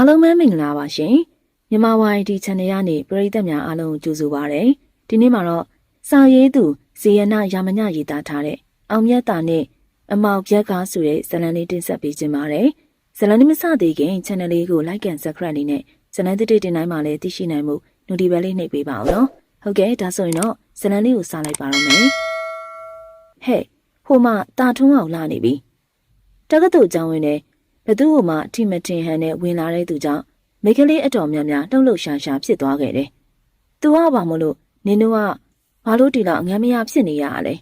အားလုံးပဲမင်္ဂလာပါရှင်မြန်မာဝိုင်ဒီ channel ကနေပရိသတ်များအားလုံးကိုကြိုဆိုပါရစေဒီနေ့မှာတော့စာရေးသူဇေယနာရာမညရေးသားထားတဲ့အောင်မြတ်တာနဲ့အမောက်ပြက်ကားဆိုတဲ့ဇာတ်လမ်းလေးတင်ဆက်ပေးခြင်းပါတယ်ဇာတ်လမ်းလေးမစသေးခင် channel လေးကို like and subscribe လေးနဲ့ဇာတ်လမ်းတစ်တစ်တင်တိုင်းမှာလည်းသိရှိနိုင်မှု notification လေးနှိပ်ပေးပါအောင်နော်ဟုတ်ကဲ့ဒါဆိုရင်တော့ဇာတ်လမ်းလေးကိုစလိုက်ပါတော့မယ်ဟဲ့ဟိုမှာတာထုံးအောင်လာနေပြီတက္ကသိုလ်ကျောင်းဝင်တဲ့ ဘသူ့ကိုမှအထိမတင်ဟန်နဲ့ဝင်လာတဲ့သူကြောင့်မိကလေးအတော်များများလှုပ်လှုပ်ရှားရှားဖြစ်သွားခဲ့တယ်။သူကဘာမလို့နင်တို့ကဘာလို့ဒီလောက်ငမ်းမရဖြစ်နေရလဲ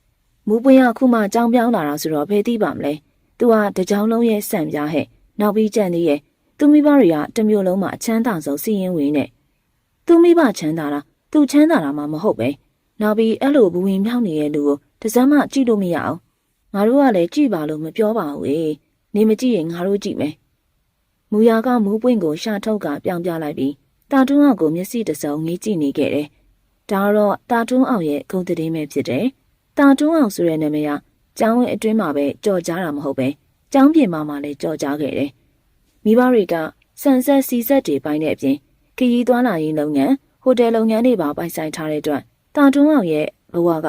။မူပွင့်ကခုမှကြောင်ပြောင်းလာတာဆိုတော့ဘယ်သိပါမလဲ။သူကတကြောင်လုံးရဲ့စံပြားဟဲ့။နောက်ပြီးကြံသေးရဲ့သူမိဘတွေကတမျိုးလုံးမှာအချမ်းသာဆုံးစီရင်ဝင်နေ။သူမိဘချမ်းသာတာသူချမ်းသာတာမှမဟုတ်ပဲ။နောက်ပြီးအဲ့လိုဘဝင်မြောက်နေတဲ့လူကိုတစမ်းမှကြည့်လို့မရအောင်။ငါတို့ကလည်းကြည့်ပါလို့မပြောပါဘူး။ နေမကြည့်ရင်ငါတို့ကြည့်မယ်။မူယာကမူးပွင့်ကိုရှာထုတ်ကပြောင်းပြလိုက်ပြီးတာတွန်းအောင်ကိုမျက်စိတစုံငေးကြည့်နေခဲ့တယ်။ဒါတော့တာတွန်းအောင်ရဲ့ဂုဏ်သတင်းပဲဖြစ်တယ်။တာတွန်းအောင်ဆိုတဲ့နာမည်ကကျောင်းဝင်အတွင်းမှာပဲကြော်ကြားတာမဟုတ်ပဲကျောင်းပြင်မှာမှလည်းကြော်ကြားခဲ့တယ်။မိဘတွေကဆန်ဆက်စီဆက်တွေပိုင်းတဲ့အပြင်ခရီးသွားလာရေးလုပ်ငန်းဟိုတယ်လုပ်ငန်းတွေပါပိုင်ဆိုင်ထားတဲ့အတွက်တာတွန်းအောင်ရဲ့ဘဝက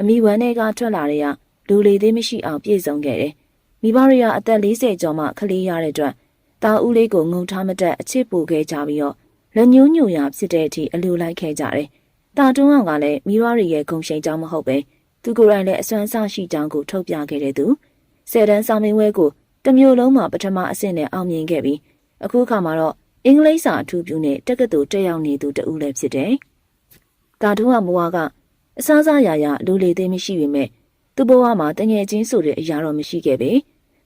အမိဝမ်းတွေကထွက်လာတဲ့ကလူလေသေးမရှိအောင်ပြည့်စုံခဲ့တယ်။ မိဘတွေကအသက်40ကျော်မှခလေးရတဲ့အတွက်တာဦးလေးကိုငုံထားမတက်အချစ်ပူခဲ့ကြပြီးတော့လက်ညှိုးညိုရာဖြစ်တဲ့အထိအလိုလိုက်ခဲ့ကြတယ်။တာတွန်းအောင်ကလည်းမိဘတွေရဲ့ဂုံရှိန်ကြောင်းမဟုတ်ပဲသူကိုယ်တိုင်လည်းအစွမ်းစားရှိကြောင်းကိုထုတ်ပြခဲ့တဲ့သူဆယ်တန်းစာမင်းဝဲကိုတမျိုးလုံးမှာပထမအဆင့်နဲ့အောင်မြင်ခဲ့ပြီးအခုအခါမှာတော့အင်္ဂလိပ်စာအထူးပြုနဲ့တက္ကသိုလ်တက်ရောက်နေသူတဦးလည်းဖြစ်တယ်။တာတွန်းအောင်ဘွားကအစားစားရရလူလေသေးမရှိပေမဲ့ သူ့ဘဝမှာတငယ်ချင်းဆိုတဲ့အရာတော့မရှိခဲ့ပေ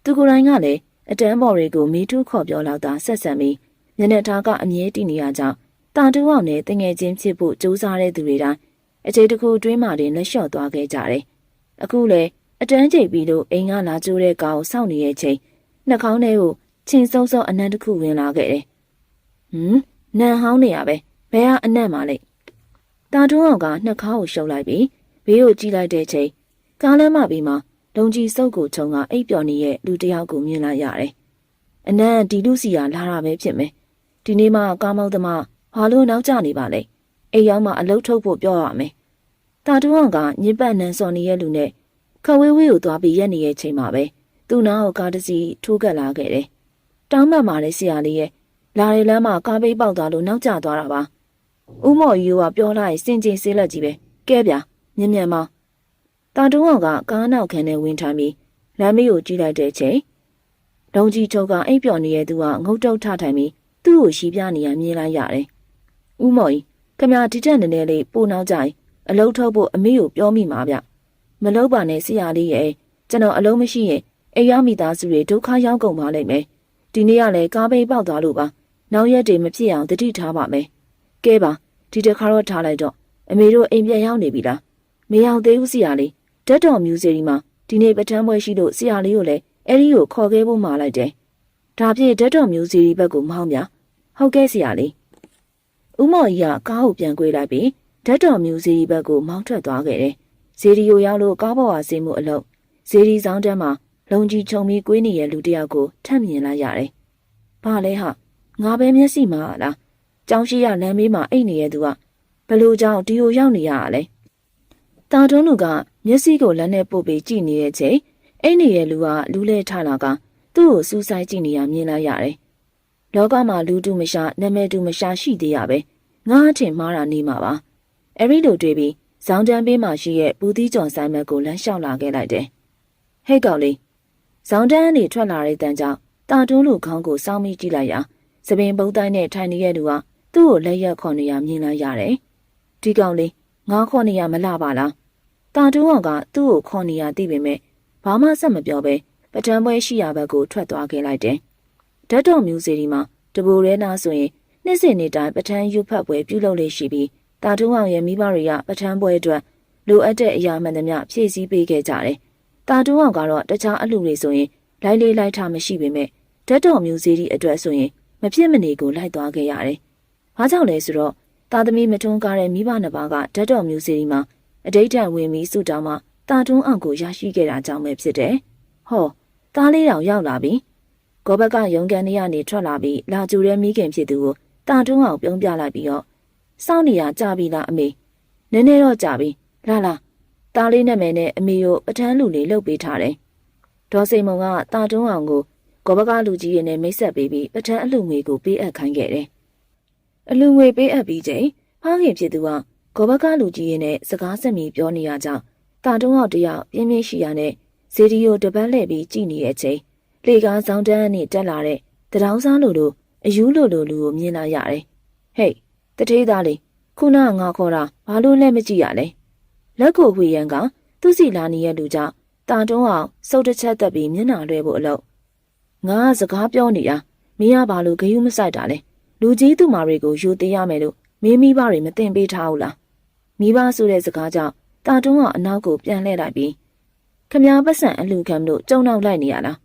သူကိုယ်တိုင်ကလည်းအတန်းပေါ်တွေကိုမီးထူးခေါ်ပြောလောက်တာဆက်ဆံပြီးမျက်နှာထားကအမြဲတည်နေရကြောင်းတာတူအောင်နဲ့တငယ်ချင်းဖြစ်ဖို့ကြိုးစားတဲ့သူတွေတိုင်းအချိန်တစ်ခုအတွင်းမှာတင်လက်လျှော့သွားခဲ့ကြတယ်။အခုလေအတန်းချိန်ပြီးလို့အိမ်ကလာကြိုးတဲ့ကောင်စောင့်နေရဲ့ချိန်နှာခေါင်းထဲကိုချင်းစုံစုံအနံတစ်ခုဝင်လာခဲ့တယ်။ဟမ်နန်ဟောင်းနေရပဲဘယ်ကအနံ့မှလဲ။တာတူအောင်ကနှာခေါင်းကိုရှုပ်လိုက်ပြီးဘေးကိုကြည့်လိုက်တဲ့ချိန် ကားလမ်းမပြီးမှာလုံကြီးစုပ်ကိုခြုံကအိပ်ပျော်နေတဲ့လူတစ်ယောက်ကိုမြင်လိုက်ရတယ်။အနံဒီလူစီကလာတာပဲဖြစ်မယ်။ဒီနေ့မှကားမောက်သမားဘာလို့နောက်ကျနေပါလဲ။အိမ်ရောက်မှအလုတ်ထုတ်ဖို့ပြောရမယ်။တာတူအောင်ကညစ်ပတ်နန်းစော်နေတဲ့လူနဲ့ခဝေးဝေးကိုသွားပြီးရက်နေတဲ့ချိန်မှာပဲသူ့နားကိုကားတစ်စီးထိုးကပ်လာခဲ့တယ်။တောင်းမှတ်มาတဲ့ဆရာလေးရဲ့လာရလမ်းမှာကားပိတ်ပေါက်သွားလို့နောက်ကျသွားတာပါ။ဦးမော်ယူကပြောလိုက်စင်ကျင်ဆေးလက်ကြီးပဲ။ကဲဗျာမြင်မြန်မောင် တာတုံးအောင်ကကားနောက်ခန်းထဲဝင်ထားပြီးလမ်းမေးကိုကြည့်လိုက်တဲ့ချိန်ဒုံကြီးချုပ်ကအိပ်ပျော်နေတဲ့သူကငုတ်တုတ်ထထိုင်ပြီးသူ့ကိုရှီးပြနေရမြင်လိုက်ရတယ်။ဦးမော်ကြီးခမဒီတက်နေနေလေးပို့နောက်ကြရင်အလုံးထုတ်ဖို့အမေကိုပြောမိမှာဗျ။မလုပ်ပါနဲ့ဆရာလေးရဲ့ကျွန်တော်အလုံးမရှိရင်အိမ်ရမိသားစုတွေဒုက္ခရောက်ကုန်ပါလိမ့်မယ်။ဒီနေ့ကလည်းကားပိတ်ပေါက်သွားလို့ပါ။နောက်ရက်တွေမဖြစ်အောင်တတိထားပါမယ်။ကဲပါဒီတစ်ခါတော့ထားလိုက်တော့အမေတို့အိမ်ပြန်ရောက်နေပြီလား။မရောက်သေးဘူးဆရာလေး ဓာတ်တော်မျိုးစေရီမှာဒီနေ့ပထမပွဲရှိလို့ဆရာလေးကိုလည်းအဲ့ဒီကိုခေါ်ခဲ့ဖို့မှာလိုက်တယ်။ဒါဖြင့်ဓာတ်တော်မျိုးစေရီဘက်ကိုမောင်းပြ။ဟုတ်ကဲ့ဆရာလေး။ဦးမော်ကြီးကကားကိုပြန်ကွေးလိုက်ပြီးဓာတ်တော်မျိုးစေရီဘက်ကိုမောင်းထွက်သွားခဲ့တယ်။ဇေဒီကိုရောက်လို့ကားပေါ်ဟာဆင်းမှုအလုပ်ဇေဒီဆောင်တန်းမှာလုံကြီးခြုံပြီးကွေးနေတဲ့လူတစ်ယောက်ကိုထပ်မြင်လိုက်ရတယ်။ဘာလဲဟာငါပဲမျက်စိမှာလား။ကြောင်းရှိရလမ်းမေးမှာအိတ်နေတဲ့သူကဘလို့ကြောင့်ဒီကိုရောက်နေရတာလဲ။တာတွန်းလူက မျက်စိကိုလက်နဲ့ပုတ်ပြီးကြည့်နေတဲ့ချိန်အိတ်နေတဲ့လူကလူးလဲထလာကသူ့ကိုစူးစိုက်ကြည့်နေရမြင်လိုက်ရတယ်။လောကမှာလူတူမရှာနာမည်တူမရှာရှိသေးရပဲငါအထင်မှားတာနေမှာပါ။အဲ့ဒီလိုတွေ့ပြီးဇောင်းတန်းပေးမှရှိရဲ့ဘူးသီးကြော်ဆိုင်မက်ကိုလမ်းလျှောက်လာခဲ့လိုက်တယ်။ဟဲ့ကောင်လေးဇောင်းတန်းကနေထွက်လာတဲ့တန်ကြောင့်တာတွန်းလူခေါင်းကိုစောင်းမိကြည့်လိုက်ရာသပင်ပုတ်တိုင်းနဲ့ထိုင်နေတဲ့လူကသူ့ကိုလက်ရက်ခေါ်နေရမြင်လိုက်ရတယ်။ဒီကောင်လေးငါခေါ်နေရမလှပါလား တာတူအောင်ကသူ့ကိုခေါ်နေရသိပေမဲ့ဘာမှဆက်မပြောပဲပထမပွဲရှိရဘက်ကိုထွက်သွားခဲ့လိုက်တယ်။ဓာတ်တော်မျိုးစီဒီမှာတဘူရဲနာဆိုရင်နှစ်စဉ်နေ့တိုင်းပထမယူဖတ်ပွဲပြုလုပ်လေရှိပြီးတာတူအောင်ရဲ့မိဘတွေကပထမပွဲအတွက်လိုအပ်တဲ့အရာမှန်သမျှဖြည့်ဆည်းပေးခဲ့ကြတယ်။တာတူအောင်ကတော့တခြားအလှူတွေဆိုရင်လိုက်လေးလိုက်ထားမရှိပေမဲ့ဓာတ်တော်မျိုးစီဒီအတွက်ဆိုရင်မဖြစ်မနေကိုလိုက်သွားခဲ့ရတယ်။ဘာကြောင့်လဲဆိုတော့တာသမီမထွန်းကားတဲ့မိဘနှစ်ပါးကဓာတ်တော်မျိုးစီဒီမှာ အတိတ်တဝင်ပြီးစုတောင်းမှတာတွန်းအောင်ကိုရရှိခဲ့တာကြောင့်ပဲဖြစ်တယ်။ဟောသားလေးတောင်ရောက်လာပြီ။ဂဂောဘက်ကရုံကန်ထဲကနေထွက်လာပြီးလာကြူတဲ့မိခင်ဖြစ်သူကိုတာတွန်းအောင်ပြုံးပြလိုက်ပြီးတော့စောင့်နေရကြပြီလားအမေနည်းနည်းတော့ကြပြီလာလာတားလေးနာမည်နဲ့အမေကိုပထန်းလူလေးလှုပ်ပေးထားတယ်ဒေါ်စိန်မုံကတာတွန်းအောင်ကိုဂောဘကလူကြီးရဲ့နဲ့မိတ်ဆက်ပေးပြီးပထန်းအလူငွေကိုပေးအပ်ခိုင်းခဲ့တယ်အလူငွေပေးအပ်ပြီးချိန်ဖားခင်ဖြစ်သူက ဂောဘကလူကြီးရဲ့နဲ့စကားဆက်မီပြောနေရကြောင်းတာတွန်းအောင်တယောက်ပြင်းပြင်းရှိရနဲ့ဇေဒီယိုတပတ်လှည့်ပြီးကြည်နေတဲ့အချိန်လေကားဆောင်တန်းနဲ့တက်လာတဲ့တရောင်းစားလိုလိုအယူလိုလိုလူကိုမြင်လာရတယ်။ဟေးတထေးသားလေးခုနကငါခေါ်တာဘာလို့လဲမကြည့်ရလဲ။လက်ကိုဝေရန်ကသူ့စီလာနေတဲ့လူကြောင့်တာတွန်းအောင်စုပ်တစ်ချက်တက်ပြီးမျက်နှာလွှဲဖို့အလုပ်ငါကစကားပြောနေတာမင်းကဘာလို့ဂယုမဆိုင်တာလဲလူကြီးသူမာတွေကိုယူသေးရမယ်လို့မင်းမိဘတွေမတင်ပေးထားဘူးလား မိဘဆိုတဲ့စကားကြောင့်တာတွန်းကအနောက်ကိုပြန်လှည့်လိုက်ပြီးခမားပတ်စံအလူခံမလို့ကြုံနောက်လိုက်နေရလား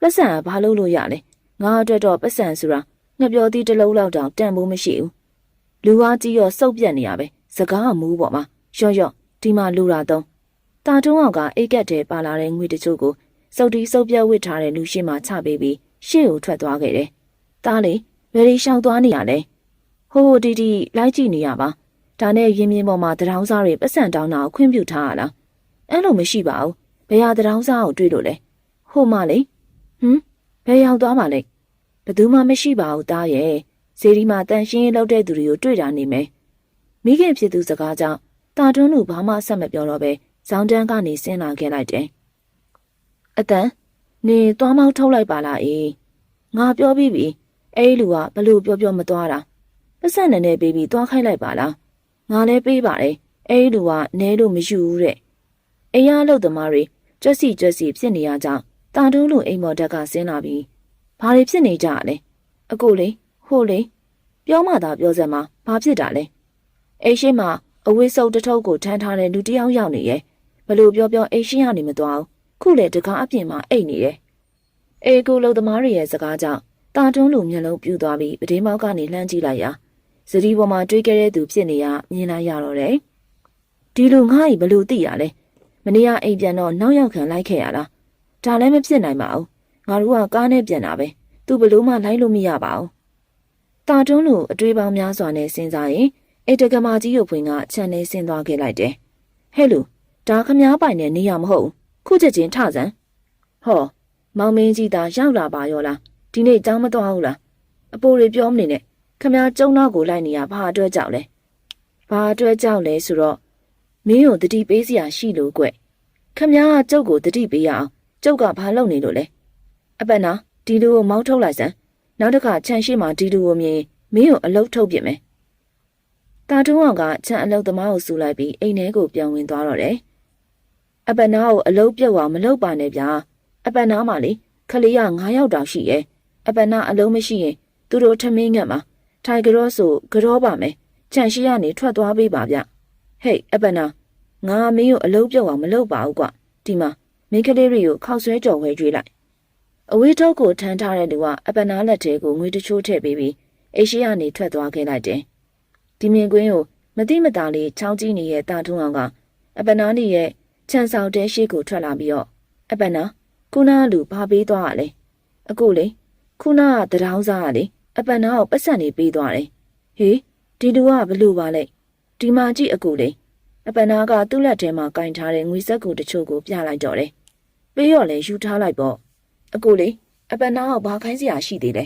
ပတ်စံကဘာလို့လို့ရလဲငါအတွက်တော့ပတ်စံဆိုတာငှက်ပြောသီးတစ်လုံးလောက်တောင်တန်ဖို့မရှိဘူးလူဝါကြီးရောစုပ်ပြက်နေရပဲစကားကမူးပေါ်မှာရော့ရော့ဒီမှာလူလာတော့တာတွန်းအောင်ကအိတ်ကက်တဲပါလာတဲ့ငွေတချို့ကိုစုပ်တီးစုပ်ပြက်ဝစ်ထားတဲ့လူရှိမှချပေးပြီးရှေ့ကိုထွက်သွားခဲ့တယ်။တားလေဘယ်ရီရှောင်သွားနေရလဲ။ဟိုဟိုတီတီလိုက်ကြည့်နေရပါ။ ဒါနဲ့ရင်မြင်ပေါ်မှာတရောင်းစားတွေပတ်စံတောင်းတာကိုခွင့်ပြုထားရလား။အဲ့လိုမရှိပါဘူး။ဘယ်ဟာတရောင်းစားကိုတွေ့လို့လဲ။ဟိုမလေဟမ်ဘယ်ရောက်သွားမှလဲ။ဘယ်သူမှမရှိပါဘူးတားရဲ့။ဇေဒီမှာတန်ရှင်းရေးလုပ်တဲ့သူတွေကိုတွေ့တာနေမယ်။မိခင်ဖြစ်သူစကားကြောင့်တာတွန်းလူဘာမှဆက်မပြောတော့ပဲဇောင်းတန်းကနေဆင်းလာခဲ့လိုက်တယ်။အတန်နေသွားမောင်းထုတ်လိုက်ပါလားအေးငါပြောပြီးပြီအဲ့လူကဘလို့ပြောပြောမသွားတာပတ်စံနဲ့နဲ့ပေးပြီးသွားခိုင်းလိုက်ပါလား ငါလည်းပေးပါတယ်အဲ့လူကနဲလို့မယူဘူးတဲ့အိမ်ရလို့သမားတွေကြွက်စီကြွက်စီဖြစ်နေရကြောင်းတာတုံးလိုအိမ်မော်တက်ကဆင်းလာပြီးဘာတွေဖြစ်နေကြလဲအကိုလေဟိုလေပြောမှသာပြောစမ်းမှာဘာဖြစ်တာလဲအိမ်ရှိမှာအဝေးစုပ်တစ်ထုပ်ကိုထမ်းထားတဲ့လူတစ်ယောက်ရောက်နေရဲ့ဘလို့ပြောပြောအိမ်ရှိရနေမသွားဘူးခုလေတကားအပြင်မှာအိတ်နေတယ်။အေကိုလုံသမားတွေရဲ့စကားကြောင့်တာတွန်းလူမျက်လုံးပြူသွားပြီးပဒင်းမောက်ကနေလှမ်းကြည့်လိုက်ရာ စတီပေါ်မှာတွေးခဲ့တဲ့သူဖြစ်နေရမြင်လိုက်ရတော့တယ်။ဒီလူငါ့ဤဘလို့သိရလဲ။မနေ့ကအိမ်ပြန်တော့နောက်ရောက်ခံလိုက်ခဲ့ရလား။ဒါလည်းမဖြစ်နိုင်ပါဘူး။ငါတို့ကကားနဲ့ပြန်တာပဲ။သူဘလို့မှလိုက်လို့မရပါဘူး။တာတွန်းလူအတွေးပေါင်းများစွာနဲ့စဉ်းစားရင်အေတကမာကြီးရုပ်ဖွင့်ကခြံနေဆင်းသွားခဲ့လိုက်တယ်။ဟဲ့လူဒါခမားပိုင်တဲ့နေရမဟုတ်ဘူး။ခုချက်ချင်းထစမ်းဟောမောင်မင်းကြီးသာရောက်လာပါရောလားဒီနေ့ကြောင်းမသွားဘူးလားအပိုးတွေပြောမနေနဲ့ ခမ ्या ကျုံနောက်ကိုလိုက်နေရဘာအတွက်ကြောက်လဲဘာအတွက်ကြောက်လဲဆိုတော့မင်းကိုတတိပေးစရာရှိလို့ကွခမ ्या ကကျုပ်ကိုတတိပေးရအောင်ကျုပ်ကဘာလုပ်နေလို့လဲအပတ်နာဒီလူကိုမောင်းထုတ်လိုက်စမ်းနောက်တစ်ခါခြံရှိမှဒီလူကိုမြင်မင်းကိုအလုတ်ထုတ်ပြစ်မယ်တာတုံးအောင်ကခြံအလုတ်သမားကိုစူလိုက်ပြီးအိမ်ထဲကိုပြန်ဝင်သွားတော့တယ်အပနာကိုအလုံးပြုတ်အောင်မလုပ်ပါနဲ့ဗျာအပနာမှလေခလေးက9ယောက်တောင်ရှိရဲ့အပနာအလုံးမရှိရင်သူတို့ထမင်းငတ်မှာ ထိုင်ကြောဆိုကြောပါမယ်ခြံရှိရနေထွက်သွားပေးပါဗျဟေးအပနာငါမင်းကိုအလုံးပြုတ်အောင်မလုပ်ပါဘူးကွဒီမှာမင်းကလေးတွေကိုခောက်ဆွဲကြော်ဝဲကြွေးလိုက်အဝေးထုတ်ကိုထမ်းထားတဲ့လူကအပနာလက်ထဲကိုငွေတချိုးထည့်ပေးပြီးအိရှိရနေထွက်သွားခဲ့လိုက်တယ်ဒီမြင်ကွင်းကိုမတိမတာလေးချောင်းကြီးနေတဲ့တာထုံးအောင်ကအပနာနေရဲ့ခြံဆောင်တဲရှိကိုထွက်လာပြီးတော့အပနာခုနကလူဘာပေးသွားရလဲအခုလေခုနကတရောင်းစားရလေ အပနာကိုပတ်စံနေပေးသွားတယ်ဟေးဒီလူကဘလို့ပါလဲဒီမှာကြည့်အခုလေအပနာကသူ့လက်ထဲမှာကင်ထားတဲ့ငွေစက်ကူတချို့ကိုပြလိုက်တော့တယ်ပေးရော်လဲယူထားလိုက်ပေါ့အခုလေအပနာကဘာခိုင်းစရာရှိသေးလဲ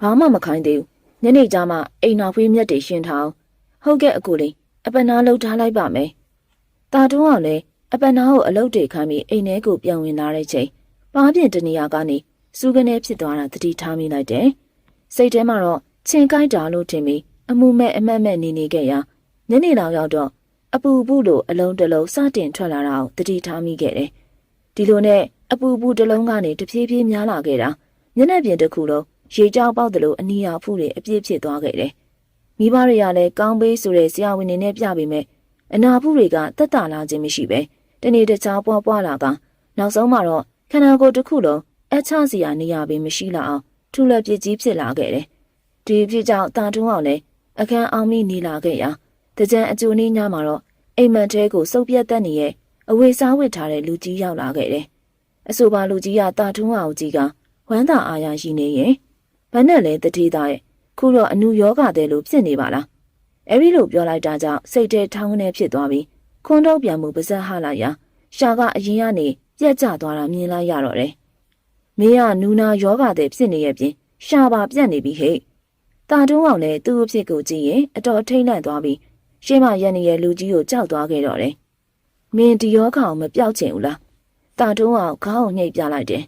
ဘာမှမခိုင်းသေးဘူးညနေကျမှအိမ်နောက်ဖေးမြက်တွေရှင်းထားအောင်ဟုတ်ကဲ့အခုလေအပနာလှုပ်ထားလိုက်ပါမယ်တာတွန်းကလည်းအပနာကိုအလုတ်တွေခမ်းပြီးအိမ်ထဲကိုပြန်ဝင်လာတဲ့ချိန်ပါးပြင်းတနေရာကနေစူးကနေဖြစ်သွားတာတတိထားမိလိုက်တယ်။ စိတ်ထဲမှာတော့ချင်းကိုက်တာလို့ထင်ပြီးအမှုမဲ့အမတ်မဲ့နေနေခဲ့ရာညနေလောက်ရောက်တော့အပူပူလိုအလုံးတစ်လုံးစတင်ထွက်လာတာကိုတတိထားမိခဲ့တယ်။ဒီလိုနဲ့အပူပူတစ်လုံးကနေတဖြည်းဖြည်းများလာခဲ့တာမျက်နှာပြင်တစ်ခုလုံးရေကြောက်ပေါက်သလိုအနီရောင်ဖူးတွေအပြည့်ဖြစ်သွားခဲ့တယ်။မိဘတွေကလည်းကောင်းပေးဆိုတဲ့ဆရာဝန်တွေနဲ့ပြပေမဲ့အနာဖူးတွေကတက်တာလာခြင်းမရှိပဲ။တနေ့တခြားပွားပွားလာကနောက်ဆုံးမှာတော့ခန္ဓာကိုယ်တစ်ခုလုံးအချစီယာနေရပင်မရှိလောက်အောင် ထူလက်ပြစ်ကြီးဖြစ်လာခဲ့တယ်။ဒီဖြစ်ကြောင့်တာထုံးအောင်လည်းအခန်းအောင်မိနေလာခဲ့ရာတကြံအကျိုးနည်းညမှာတော့အိမ်မက်တဲကိုစုပ်ပြတ်တက်နေရဲ့အဝေစားဝစ်ထားတဲ့လူကြီးရောက်လာခဲ့တယ်။အဆိုပါလူကြီးကတာထုံးအောင်ကြီးကဟဝမ်းသာအားရရှိနေရင်ဘာနဲ့လဲတတိသားရဲ့ခုတော့အနုယောဂတဲ့လို့ဖြစ်နေပါလားအဲ့ဒီလိုပြောလိုက်တာကြောင့်စိတ်ထဲထောင်းနေဖြစ်သွားပြီးခွန်းတော့ပြန်မှုပါဇက်ဟလိုက်ရာရှာကအရင်ကနေပြက်ကျသွားတာမြင်လိုက်ရတော့တယ် မင်းကနူနာယောဂတဲ့ဖြစ်နေရဲ့ပြင်ရှာပါပြက်နေပြီဟဲ့တာတုံးအောင်လည်းသူ့အဖြစ်ကိုကြည့်ရင်အတော်ထိတ်လန့်သွားပြီးရှေ့မရက်နေရဲ့လူကြီးကိုကြောက်သွားခဲ့တော့တယ်မင်းဒီယောဂအောင်မပြောက်ချင်ဘူးလားတာတုံးအောင်ခေါင်းကိုညှိပ်ပြလိုက်တယ်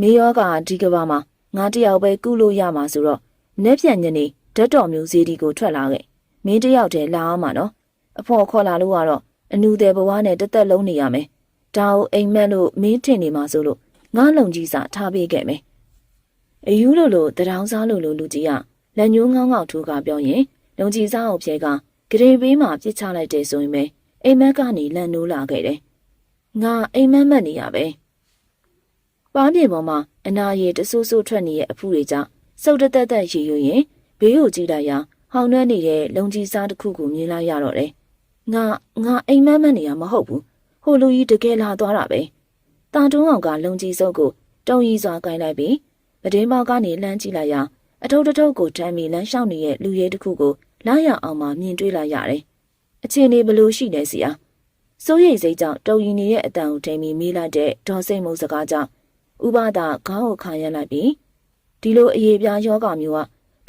မင်းယောဂဒီကဘာမှာငါတယောက်ပဲကုလို့ရမှာဆိုတော့နေ့ပြန်ညနေဓာတ်တော်မျိုးစီဒီကိုထွက်လာခဲ့မင်းတယောက်တည်းလာအောင်မှာနော်အဖော်ခေါ်လာလို့ကတော့အနူတဲ့ဘဝနဲ့တသက်လုံးနေရမယ်ဒါကိုအိမ်မက်လို့မင်းထင်နေမှာဆိုလို့ ငါလုံကြီးစာထားပေးခဲ့မယ်အယူလိုလိုတရောင်းစားလိုလိုလူကြီးကလက်ညှိုးငေါငေါထိုးကပြောရင်လုံကြီးစားအုပ်ဖြဲကဂရေဘေးမှာပြစ်ချလိုက်တယ်ဆိုရင်ပဲအိမ်မက်ကနေလန်နိုးလာခဲ့တယ်ငါအိမ်မက်မက်နေရပဲပားပြေပေါ်မှာအနာရည်တဆူဆူထွက်နေတဲ့အဖူတွေကြောင့်စုပ်တသက်သက်ရေရွရင်ဘေးကိုကြည့်လိုက်ရာဟောင်းနှဲနေတဲ့လုံကြီးစားတစ်ခုကိုမြင်လိုက်ရတော့တယ်ငါငါအိမ်မက်မက်နေရမဟုတ်ဘူးဟိုလူကြီးတကယ်လာသွားတာပဲ တာတုံးအောင်ကလုံကြီးစုပ်ကိုတုံရီစွာကင်လိုက်ပြီးပဒင်းပေါက်ကနေလှမ်းကြည့်လိုက်ရာအထုပ်တစ်ထုပ်ကိုထမ်းပြီးလမ်းလျှောက်နေတဲ့လူရဲတစ်ခုကိုလာရအောင်မှမြင်တွေ့လိုက်ရတယ်။အခြေအနေဘလို့ရှိနေစီအားစိုးရိမ်စိတ်ကြောင့်တုံရီနေရဲ့အတန်ကိုထိန်ပြီးမိလိုက်တဲ့ဒေါ်စိတ်မုံစကားကြောင့်ဥပဒါခေါင်းကိုခါရလိုက်ပြီးဒီလိုအရေးပြားယောဂမျိုး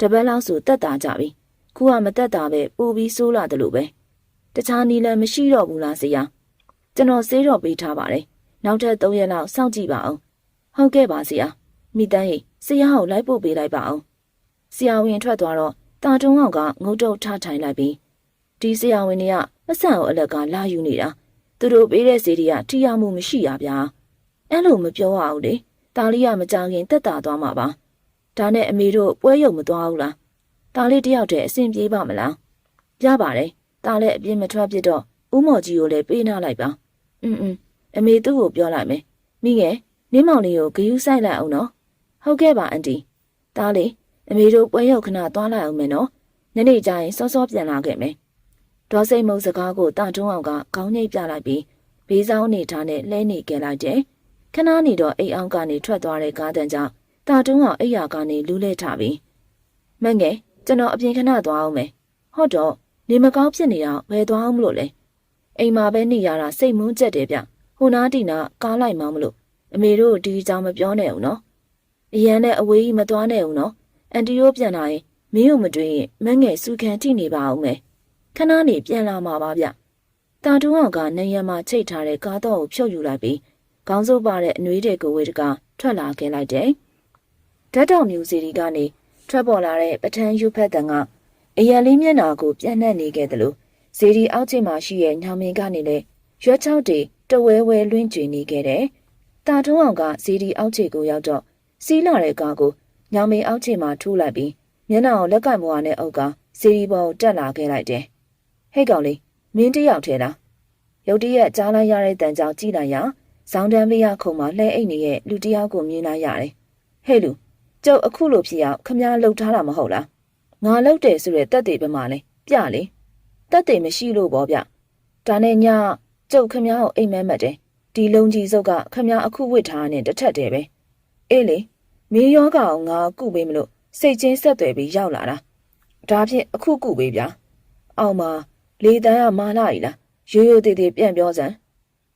ကတပတ်လောက်ဆိုတက်တာကြပြီ။ခုကမတက်တာပဲပိုပြီးဆိုးလာတယ်လို့ပဲ။တခြားနီလန်မရှိတော့ဘူးလားဆရာ။ကျွန်တော်ဆေးတော့ပေးထားပါတယ်။ နောက်ထပ်3ရက်လောက်စောင့်ကြည့်ပါအောင်။ဟုတ်ကဲ့ပါဆရာ။မိတန်းဟိဆရာကိုလိုက်ပို့ပေးလိုက်ပါအောင်။ဆရာဝန်ထွက်သွားတော့တာတုံးအောင်ကငုတ်တုတ်ထထိုင်လိုက်ပြီးဒီဆရာဝန်တွေကပတ်စံကိုအလက်ကလာယူနေတာ။သူတို့ပေးတဲ့စီတွေကထိရောက်မှုမရှိရဗျာ။အဲ့လိုမပြောရဘူးလေ။ဒါလေးကမကြောင်ခင်တက်တာသွားမှာပါ။ဒါနဲ့အမေတို့ပွဲရုံမသွားဘူးလား။ဒါလေးတယောက်တည်းအဆင်ပြေပါမလား။ရပါတယ်။ဒါလည်းအပြင်းမထွက်ဖြစ်တော့ဦးမော်ကြီးကိုလည်းပေးနှလိုက်ပါ။อืม အမေသူ့ကိုပြောလိုက်မယ်မိငယ်နင်းမောင်လေးကိုဂယုဆိုင်လိုက်အောင်နော်ဟုတ်ကဲ့ပါအန်တီတားလေးအမေတို့ပွဲရုပ်ခဏသွားလိုက်အောင်မယ်နော်။ညနေကျရင်စောစောပြန်လာခဲ့မယ်။ဒေါ်စိတ်မုံစကားကိုတာတွန်းအောင်ကခေါင်းညိတ်ပြလိုက်ပြီးဘေးဆောင်နေထားနဲ့လဲနေကြလိုက်တယ်။ခဏနေတော့အိမ်အောင်ကနေထွက်သွားတဲ့ကားတန်ကြောင့်တာတွန်းအောင်အိယာကနေလူးလဲထားပြီးမငယ်ကျွန်တော်အပြင်ခဏသွားအောင်မယ်။ဟုတ်တော့နေမကောင်းဖြစ်နေအောင်ဘယ်သွားအောင်မလို့လဲ။အိမ်မှာပဲနေရတာစိတ်မွန်းကျက်တယ်ဗျ။ ဟိုနားတီနာကားလိုက်မှမလို့အမေတို့ဒီအကြောင်းမပြောနဲ့ဦးနော်။အရန်နဲ့အဝေးကြီးမသွားနဲ့ဦးနော်။အန်တီတို့ပြန်လာရင်မင်းတို့မတွေ့ရင်မငယ်စုခံထိနေပါအောင်မယ်ခဏနေပြန်လာမှာပါဗျတာတူအောင်ကနေရမှာချိတ်ထားတဲ့ကားတော့ကိုဖြုတ်ယူလိုက်ပြီးခေါင်းစုပ်ပါတဲ့အနှွေးတဲ့ကိုဝေတကထွက်လာခဲ့လိုက်တယ်ဓာတ်တော်မျိုးစီဒီကနေထွက်ပေါ်လာတဲ့ပထန်းယူဖက်တန်ကအရန်လေးမျက်နာကိုပြန့်နှံ့နေခဲ့တယ်လို့ဇေဒီအောက်ကျမှာရှိတဲ့ညောင်မင်းကနေလည်းရွက်ချောက်တွေ တဝဲဝဲလွင့်ကျင်နေခဲ့တယ်တာထုံးအောင်ကဇေဒီအောက်ခြေကိုရောက်တော့စီးလာတဲ့ကားကိုညောင်မင်းအောက်ခြေမှာထိုးလိုက်ပြီးမျက်နှာကိုလက်ကင်ဘွားနဲ့အုပ်ကစီရီပေါ်တက်လာခဲ့လိုက်တယ်။ဟဲ့ကောင်လေးမင်းတယောက်ထဲလား။ရုတ်တရက်ကြားလိုက်ရတဲ့တန်ကြောင်ကြည့်လိုက်ရဇောင်းတန်းလေးရခုံမှာလှဲအိတ်နေတဲ့လူတယောက်ကိုမြင်လိုက်ရတယ်။ဟဲ့လူကျုပ်အခုလိုဖြစ်အောင်ခမားလှုပ်ထားတာမဟုတ်လား။ငါလှုပ်တယ်ဆိုတဲ့တက်တွေပဲမှလဲပြလေ။တက်တွေမရှိလို့ပေါ့ဗျ။ဒါနဲ့ည ကျုပ်ခမားကိုအိမ်မဲမက်တယ်။ဒီလုံကြီးစုပ်ကခမားအခုဝစ်ထားတဲ့တစ်ထက်တည်းပဲ။အေးလေမင်းယောဂအောင်ငါကုပေးမလို့စိတ်ချင်းဆက်သွယ်ပြီးရောက်လာတာဒါဖြင့်အခုကုပေးဗျာအောင်မလေတန်းကမာလာ ਈ လားရိုးရိုးသေးသေးပြန်ပြောစမ်း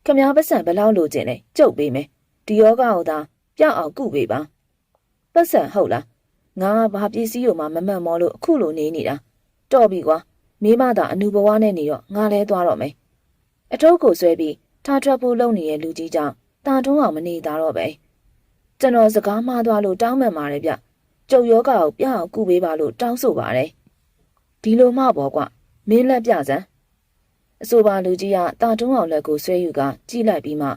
ခမားပတ်စံဘလောက်လိုချင်လဲကြုတ်ပေးမယ်ဒီယောဂကိုသာပြောက်အောင်ကုပေးပါပတ်စံဟုတ်လားငါဘာပစ္စည်းကိုမှမမှန်မောလို့အခုလိုနေနေတာတော့ပြီကွာမိမသာအနုဘဝနဲ့နေတော့ငါလဲသွားတော့မယ် အထုပ်ကိုဆွဲပြီးထားထွက်ဖို့လုပ်နေတဲ့လူကြီးကြောင့်တာတွန်းအောင်မနေတာတော့ပဲကျွန်တော်စကားမှားသွားလို့တောင်းပန်ပါတယ်ဗျကျုပ်ယောဂကိုပြအောင်ကုပေးပါလို့တောင်းဆိုပါတယ်ဒီလိုမှပေါ့ကွမင်းလက်ပြစမ်းအဆိုပါလူကြီးကတာတုံးအောင်လက်ကိုဆွဲယူကကြည့်လိုက်ပြီးမှ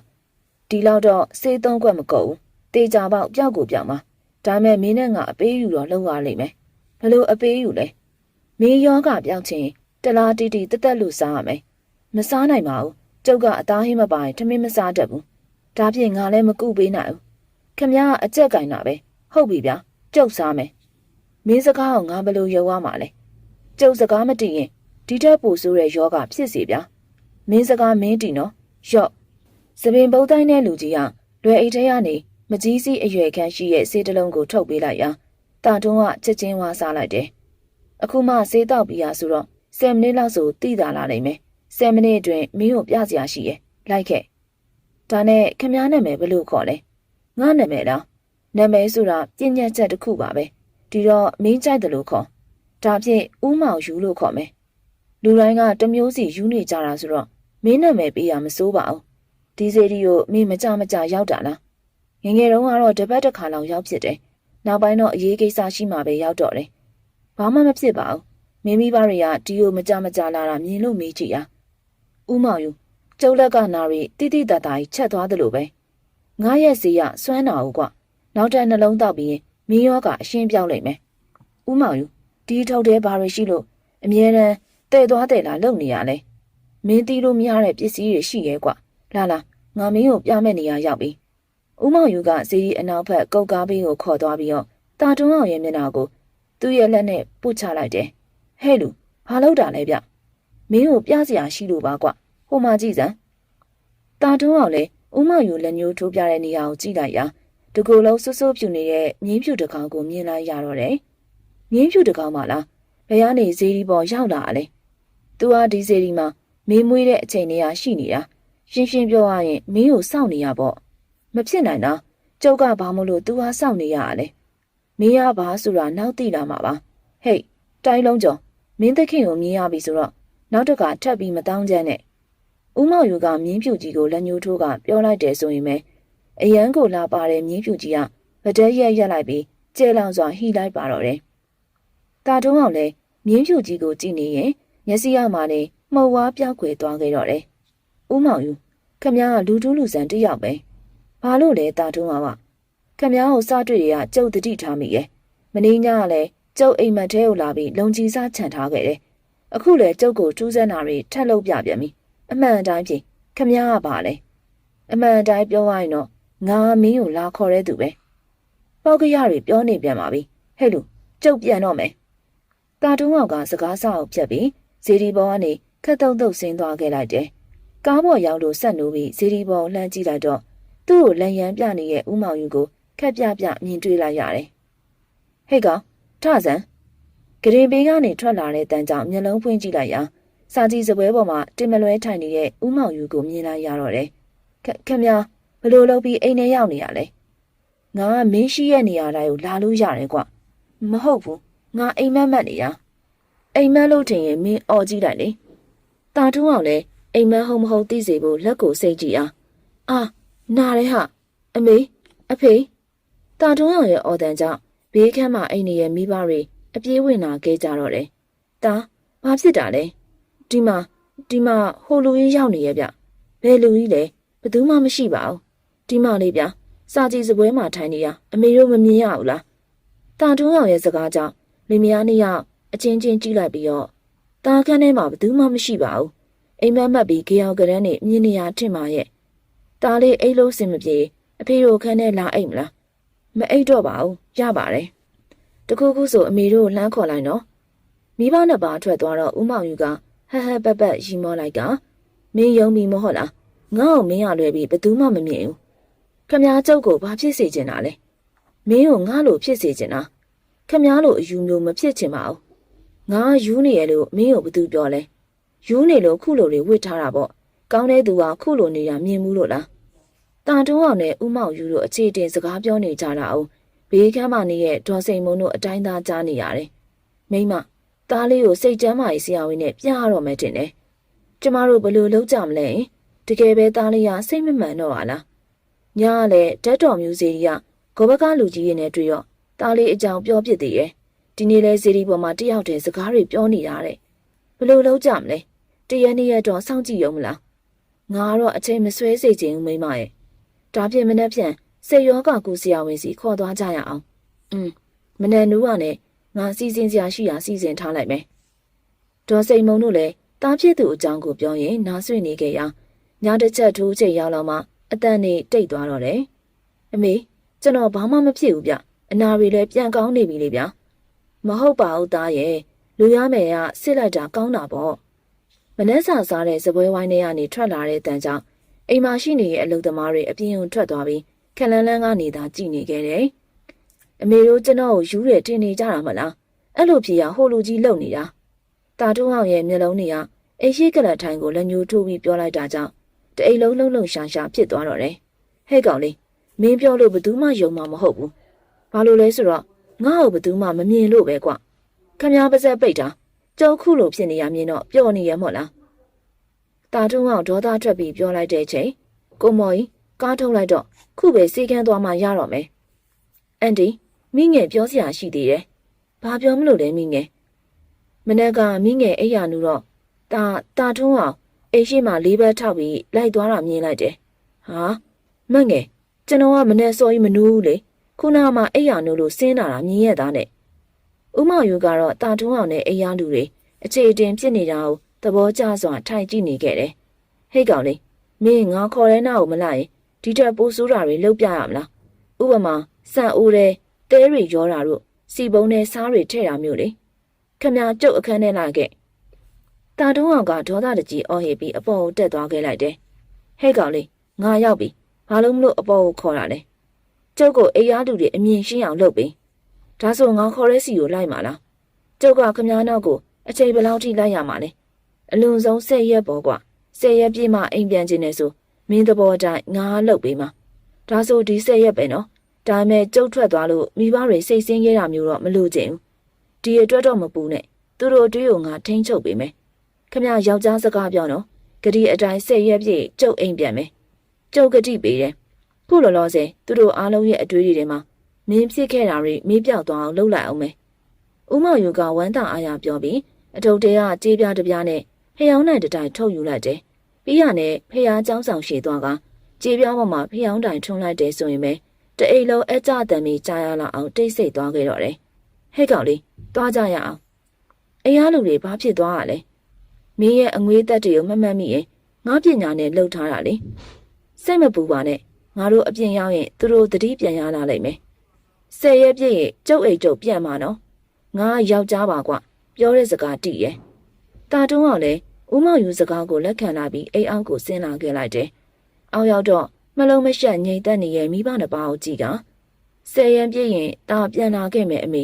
ဒီလောက်တော့စေးသုံးခွက်မကုန်ဘူးတေချာပေါက်ပြောက်ကိုပြောက်မှာဒါမဲ့မင်းနဲ့ငါအပေးယူတော့လုံရလိမ့်မယ်ဘလို့အပေးယူလဲမင်းယောဂပြောက်ချင်းတလားတီတီတက်တက်လို့စားရမယ် မစားနိုင်ပါဘူးကျုပ်ကအသားဟင်းမပိုင်ထမင်းမစားတတ်ဘူးဒါဖြင့်ငါလည်းမကုပေးနိုင်ဘူးခမရအကြက်ကင်တာပဲဟုတ်ပြီဗျာကျုပ်စားမယ်မင်းစကားကိုငါဘယ်လိုယုံရမှာလဲကျုပ်စကားမတည်ရင်ဒီထက်ပိုဆိုးတဲ့ယောဂဖြစ်စီဗျာမင်းစကားမင်းတည်နော်ယော့စပင်ပုတ်တိုင်းတဲ့လူကြီးကလွယ်အိတ်ထဲကနေမကြီးစီးအရွယ်ခန့်ရှိရဲ့ဆေးတစ်လုံးကိုထုတ်ပေးလိုက်ရာတာတွန်းကချက်ချင်းဝါစားလိုက်တယ်အခုမှဆေးတောက်ပြီးရဆိုတော့10မိနစ်လောက်ဆိုတိတာလာနိုင်မယ် 10မိနစ်အတွင်းမင်းကိုပြစရာရှိရဲ့လိုက်ခဲ့ဒါနဲ့ခမည်းနာမည်ဘယ်လိုခေါ်လဲငါနာမည်လားနာမည်ဆိုတာပြည့်ညက်ချက်တစ်ခုပါပဲဒီတော့မင်းကြိုက်တယ်လို့ခေါ်ဒါဖြင့်ဥမောင်ယူလို့ခေါ်မယ်လူတိုင်းကတစ်မျိုးစီယူနေကြတာဆိုတော့မင်းနာမည်ပေးရမစိုးပါဘူးဒီစေဒီကိုမင်းမကြမကြရောက်တာလားငယ်ငယ်တုန်းကတော့တစ်ပတ်တစ်ခါလောက်ရောက်ဖြစ်တယ်နောက်ပိုင်းတော့အရေးကိစ္စရှိမှပဲရောက်တော့တယ်ဘာမှမဖြစ်ပါဘူးမင်းမိဘတွေကဒီကိုမကြမကြလာတာမြင်လို့မေးကြည့်ရ ဥမောင်ယူကျုပ်လက်ကနာရီတိတိတတ်တာကြီးချက်သွားသလိုပဲငါရဲ့စီကစွမ်းနာဦးကွနောက်ထပ်နှလုံးတောက်ပြီးရင်မင်းရောကအရှင်းပြောက်လိုက်မယ်ဥမောင်ယူဒီထုတ်တဲ့ဘာတွေရှိလို့အမြဲတမ်းတဲ့သွားတဲ့လာလုံနေရလဲမင်းတီးလို့မရတဲ့ပစ္စည်းတွေရှိရဲ့ကွလာလာငါမင်းကိုပြမဲ့နေရရောက်ပြီဦးမောင်ယူကဇီးအနောက်ဘက်ကုတ်ကားဘေးကိုခေါ်သွားပြီးတော့တာတွန်းအောင်ရဲ့မျက်နှာကိုသူ့ရဲ့လက်နဲ့ပုတ်ချလိုက်တယ်ဟဲ့လူဘာလုပ်တာလဲဗျ မင်းကိုပြစရာရှိလို့ပါကွဟိုမှာကြည့်စမ်းတာတွန်းအောင်လေဦးမောင်ယူလက်ညှိုးထိုးပြတဲ့နေရာကိုကြည့်လိုက်ရာတကူလုံးဆွဆွဖြူနေတဲ့မြင်းဖြူတစ်ကောင်ကိုမြင်လိုက်ရတော့တယ်မြင်းဖြူတစ်ကောင်မလားဘယ်ကနေဇီဒီပေါ်ရောက်လာလဲသူဟာဒီဇီဒီမှာမင်းမွေးတဲ့အချိန်လေးရရှိနေတာရှင်းရှင်းပြောရရင်မင်းကိုစောင့်နေရပေါ့မဖြစ်နိုင်တာကျုပ်ကဘာမို့လို့သူဟာစောင့်နေရတာလဲမင်းရပါဆိုတာနောက်သိလာမှာပါဟေးတိုင်းလုံးကျော်မင်းသခင်ကိုမြင်ရပြီဆိုတော့ နောက်တကထပ်ပြီးမတောင်းကြနဲ့ဦးမောင်ယူကမြင်းဖြူကြီးကိုလက်ညှိုးထိုးကပြောလိုက်တယ်ဆိုရင်ပဲအရန်ကိုလာပါတဲ့မြင်းဖြူကြီးကဗဒက်ရက်ရက်လိုက်ပြီးကျဲလောင်စွာဟိလိုက်ပါတော့တယ်တာတုံးအောင်လည်းမြင်းဖြူကြီးကိုကြည့်နေရင်မျက်စိရမှာနေမှုံဝါးပြောက်ခွေသွားခဲ့တော့တယ်ဦးမောင်ယူခမည်းကလူတူးလူဆန်တယောက်ပဲဘာလို့လဲတာထုံးပါခမည်းကိုစားတွေ့ရကျုပ်တတိထားမိရဲ့မင်းညကလည်းကျုပ်အိမ်မက်ထဲကိုလာပြီးလုံကြီးစားခြံထားခဲ့တယ် အခုလည်းကျုပ်ကိုထူးဆန်းတာတွေထက်လုပ်ပြပြန်ပြီအမှန်တိုင်းဖြင့်ခမည်းကပါလေအမှန်တိုင်းပြောရရင်တော့ငါမင်းကိုလာခေါ်တဲ့သူပဲပေါက်ကရတွေပြောနေပြန်ပါပြီဟဲ့လူကျုပ်ပြန်တော့မယ်တာတုံးကစကားဆောက်ဖြတ်ပြီးဇေဒီဘောကနေခက်တုံတုတ်ဆင်းသွားခဲ့လိုက်တယ်ကားပေါ်ရောက်လို့ဆက်နိုးပြီးဇီဒီပေါ်လှမ်းကြည့်လိုက်တော့သူ့ကိုလန်ရန်ပြနေတဲ့ဦးမောင်ယူကိုခက်ပြပြမြင်တွေ့လိုက်ရတယ်။ဟဲ့ကောင်ထဆန်း ဂရင်ဘေးကနေထွက်လာတဲ့တန်ကြောင့်မျက်လုံးဖွင့်ကြည့်လိုက်ရာစာကြည့်စပွဲပေါ်မှာတင်မလွဲထိုင်နေတဲ့ဦးမောင်ယူကိုမြင်လိုက်ရတော့တယ်။ခခင်ဗျာဘလို့လုပ်ပြီးအိမ်ထဲရောက်နေရလဲ။ငါကမင်းရှိရဲ့နေရာတိုင်းကိုလာလို့ရတယ်ကွ။မဟုတ်ဘူး။ငါအိမ်မက်မက်နေရ။အိမ်မက်လို့ထင်ရင်မင်းအော်ကြည့်လိုက်လေ။တာထုံးအောင်လဲအိမ်မက်ဟုတ်မဟုတ်သိစေဖို့လက်ကိုစိတ်ကြည့်အားအာနားရဲဟာအမေအဖေတာတွန်းအောင်ရဲ့အော်တန်ကြောင့်ဘေးခန်းမှာအိမ်နေရဲ့မိဘတွေ အပြေးဝင်လာခဲ့ကြတော့တယ်တာဘာဖြစ်တာလဲဒီမှာဒီမှာဟိုလူကြီးရောက်နေရဲ့ဗျဘယ်လူကြီးလဲဘယ်သူမှမရှိပါဘူးဒီမှာလေးဗျစာကြည့်စပွဲမှာထိုင်နေရအမေတို့မမြင်ရဘူးလားတာတွန်းအောင်ရဲ့စကားကြောင့်လင်မယားနှစ်ယောက်အချင်းချင်းကြည့်လိုက်ပြီးတော့တာခန်းထဲမှာဘယ်သူမှမရှိပါဘူးအိမ်မက်မက်ပြီးကြေအောင်ကရန်းနဲ့မြင်းနေရထင်ပါရဲ့တားလေးအိတ်လို့စင်မပြေအဖေတို့ခန်းထဲလာအိတ်မလားမအိတ်တော့ပါဘူးရပါတယ် တခုခုဆိုအမေတို့လှမ်းခေါ်လိုက်နော်မိဘနှစ်ပါးထွက်သွားတော့ဦးမောင်ယူကဟဟပက်ပက်ရီမောလိုက်ကမင်းယုံပြီမဟုတ်လားငါ့ကိုမင်းရလွယ်ပြီးဘယ်သူမှမမြင်ဘူးခမားကျုပ်ကိုဘာဖြစ်စေချင်တာလဲမင်းကိုငါ့လိုဖြစ်စေချင်တာခမားလိုအယူမျိုးမဖြစ်ချင်ပါဘူးငါယူနေရလို့မင်းကိုဘယ်သူပြောလဲယူနေလို့ခုလိုတွေဝစ်ထားတာပေါ့ကောင်းတဲ့သူကခုလိုနေတာမြင်မှုလို့လားတာတွန်းအောင်နဲ့ဥမောင်ယူတို့အခြေတင်စကားပြောနေကြတာအောင် ဘေးကမ်းမနေရဲ့ဒေါ်စိန်မုံတို့အတိုင်းသားကြားနေရတယ်မိမသားလေးကိုစိတ်ကြမ်းမာရေးဆရာဝန်နဲ့ပြရတော့မယ်တင်တယ်ကျမတို့ဘယ်လိုလုပ်ကြမလဲတကယ်ပဲသားလေးကစိတ်မမှန်တော့ပါလားညကလည်းဓာတ်တော်မျိုးစီကဂောဘကလူကြီးရဲ့နဲ့တွေ့ရောသားလေးအကြောင်းပြောပြသေးရဲ့ဒီနေ့လဲစီရီပေါ်မှာတယောက်တည်းစကားတွေပြောနေတာတဲ့ဘယ်လိုလုပ်ကြမလဲတရနေ့ရတော့စောင့်ကြည့်ရုံမလားငါကတော့အချိန်မဆွဲစေချင်ဘူးမိမရဲ့ဒါဖြင့်မနေ့ဖြန် စေယောဂကူဆရာဝန်စီခေါ်သွားကြရအောင်อืมမနေ့နူးကလည်းငါစီစဉ်စရာရှိရာစီစဉ်ထားလိုက်မယ်ဒေါ်စိန်မုံတို့လည်းတားဖြစ်သူအကြောင်းကိုပြောရင်နားဆွေနေခဲ့ရညတစ်ချက်ထိုးချိန်ရောက်တော့မှအတန်နေတိတ်သွားတော့တယ်အမေကျွန်တော်ဘာမှမဖြစ်ဘူးဗျအနာတွေလည်းပြန်ကောင်းနေပြီလေဗျမဟုတ်ပါဘူးသားရဲ့လူရမယ်ကစစ်လိုက်တာကောင်းတာပေါ့မနှက်စာစားတဲ့စပွဲဝိုင်းထဲကနေထွက်လာတဲ့တန်ကြောင့်အိမ်မှာရှိနေတဲ့အလုပ်သမားတွေအပြင်ကိုထွက်သွားပြီး ခခက်လန်းလန်းကနေသာကြည်နေခဲ့တယ်။အမေတို့ကျွန်တော်ကိုယူတယ်တင်နေကြတာမလား။အဲ့လိုဖြစ်ရဟိုလူကြီးလုံနေတာ။တာထုံးအောင်ရဲ့မျက်လုံးတွေကအိရှိကလတ်ထိုင်ကိုလက်ညှိုးထိုးပြီးပြောလိုက်တာကြောင့်တအိမ်လုံးလုံးလုံးရှာရှာဖြစ်သွားတော့တယ်။ဟဲ့ကောင်လေးမင်းပြောလို့ဘယ်သူမှယုံမှာမဟုတ်ဘူး။ဘာလို့လဲဆိုတော့ငါ့ကိုဘယ်သူမှမမြင်လို့ပဲကွ။ခမ ्या ပါဇက်ပိတ်တာကြောက်ခုလိုဖြစ်နေရမြင်တော့ပျော်နေရမို့လား။တာထုံးအောင်ဒေါသထွက်ပြီးပြောလိုက်တဲ့ချိန်ကိုမော်ကြီး ကားထုတ်လိုက်တော့ခုပဲစီကန်းသွားမှရတော့မယ်။အန်တီမိငယ်ပြောစရာရှိသေးတယ်။ဘာပြောမလို့လဲမိငယ်။မနေ့ကမိငယ်အိယာနူတော့တာတာထုံးအောင်အိမ်ရှိမှလေးဘက်ထောက်ပြီးလိုက်သွားတာမြင်လိုက်တယ်။ဟာမငယ်ကျွန်တော်ကမနေ့စော်ကြီးမနူးဘူးလေ။ခုနကမှအိယာနူလို့စင်းလာတာမြင်ရသားနဲ့။ဥမောင်ယူကတော့တာထုံးအောင်နဲ့အိယာလူတွေအခြေအတင်ဖြစ်နေတာကိုသဘောကျစွာထိုင်ကြည့်နေခဲ့တယ်။ဟိတ်ကောင်လေးမင်းငါခေါ်ရဲနာကိုမလိုက်ရင် ဒီထက်ပိုဆိုးတာတွေလုပ်ပြရမလားဥပမာစံအိုးတဲ့တဲတွေရောတာတို့စီပုံနဲ့စားတွေထည့်တာမျိုးလေခမကျုပ်အခန်းထဲလာခဲ့တာတုံးအောင်ကဒေါသတကြီးအော်ဟစ်ပြီးအပေါ်ကိုတက်သွားခဲ့လိုက်တယ်ဟဲ့ကောင်လေးငါရောက်ပြီဘာလို့မလို့အပေါ်ကိုခေါ်တာလဲကျုပ်ကိုအိယားလူတွေအမြင်ရှင်းအောင်လုပ်ပြီးဒါဆိုငါခေါ်ရဲစီကိုလိုက်မှာလားကျုပ်ကခမနောက်ကိုအချိန်ဘယ်လောက်ထိလိုက်ရမှာလဲအလွန်ဆုံး၁၀ရက်ပေါ့ကွာ၁၀ရက်ပြည့်မှအိမ်ပြန်ခြင်းနဲ့ဆို မင်းသဘောတိုင်းငါလှုပ်ပေးမှာဒါဆိုဒီ၁၀ရက်ပဲနော်ဒါပေမဲ့ကျုပ်ထွက်သွားလို့မိဘတွေစိတ်ဆင်းရဲတာမျိုးတော့မလိုချင်ဘူးဒီအတွက်တော့မပူနဲ့သူတို့အတွေးကိုငါထိန်းချုပ်ပေးမယ်ခမယောက်ျားစကားပြောနော်ဂတိအတိုင်း၁၀ရက်ပြည့်ကျုပ်အိမ်ပြန်မယ်ကျုပ်ဂတိပေးတယ်ခုလောလောဆယ်သူတို့အားလုံးရဲ့အတွေးတွေထဲမှာမင်းဖြစ်ခဲ့တာတွေမေးပြောက်သွားအောင်လုပ်လိုက်အောင်မယ်ဦးမောင်ယူကဝမ်းသာအားရပြောပြီးအထုပ်တဲကကြေးပြားတစ်ပြားနဲ့ဖျောင်းနိုင်တစ်တိုင်ထုတ်ယူလိုက်တယ် ပြီးရနဲ့ဖះเจ้าဆောင်ရှည်သွားကကြေးပြောင်းပေါ်မှာဖျောင်းတိုင်ထွန်းလိုက်တယ်ဆိုရင်ပဲတအိမ်လုံးအကြတံမီကြားရလောက်အောင်တိတ်ဆိတ်သွားခဲ့တော့တယ်ဟဲ့ကောင်လေးသွားကြရအောင်အိမ်အားလူတွေဘာဖြစ်သွားရလဲမင်းရဲ့အငွေးသက်တွေကိုမမှတ်မိရင်ငါပညာနဲ့လှုပ်ထားတာလေစိတ်မပူပါနဲ့ငါတို့အပြင်ရောက်ရင်သူတို့တတိပြန်ရလာလိမ့်မယ်ဆယ်ရက်ပြည့်ရင်ကျုပ်အိတ်ကျုပ်ပြန်มาနော်ငါယောက်ျားပါကွပြောတဲ့စကားတိရဲ့တာတုံးကလည်း ဦးမောင်ယူစကားကိုလက်ခံလာပြီးအိမ်အောက်ကိုဆင်းလာခဲ့လိုက်တယ်။အောက်ရောက်တော့မလုံးမရှက်ငြိမ်သက်နေတဲ့မိဘနှစ်ပါးကိုကြည့်ကဆယ်ရန်ပြည့်ရင်တာပြန်လာခဲ့မယ်အမေ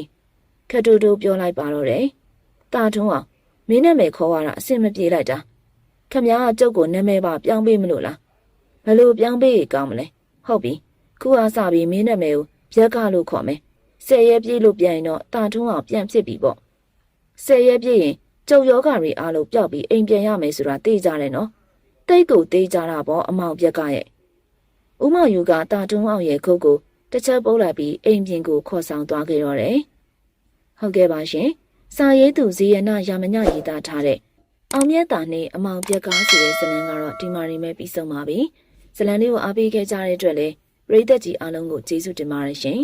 ခက်တူတူပြောလိုက်ပါတော့တယ်။တာထုံးအောင်မင်းနာမည်ခေါ်ရတာအဆင်မပြေလိုက်တာ။ခမည်းကကျုပ်ကိုနာမည်ပါပြောင်းပေးမလို့လား။ဘလို့ပြောင်းပေးကောင်းမလဲ။ဟုတ်ပြီ။ခုအားစပြီးမင်းနာမည်ကိုပြက်ကလို့ခေါ်မယ်။ဆယ်ရက်ပြည့်လို့ပြန်ရင်တော့တာထုံးအောင်ပြန်ဖြစ်ပြီပေါ့။ဆယ်ရက်ပြည့်ရင် ကျုပ်ယောဂတွေအားလုံးပျောက်ပြီးအိမ်ပြန်ရမယ်ဆိုတာသိကြတယ်နော်တိတ်ကိုသိကြတာပေါ့အမောင်ပြက်ကရဲ့ဥမယူကတာတွန်းအောင်ရဲ့ခုတ်ကိုတစ်ချက်ပုတ်လိုက်ပြီးအိမ်ပြင်ကိုခေါ်ဆောင်သွားခဲ့တော့တယ်ဟုတ်ကဲ့ပါရှင်စာရေးသူဇီယနာရာမညရေးသားထားတဲ့အောင်မြတ်တာနဲ့အမောင်ပြက်ကားဆိုတဲ့ဇာတ်လမ်းကတော့ဒီမှာနေမဲ့ပြီးဆုံးပါပြီဇာတ်လမ်းလေးကိုအားပေးခဲ့ကြတဲ့အတွက်လည်းပရိသတ်ကြီးအားလုံးကိုကျေးဇူးတင်ပါတယ်ရှင်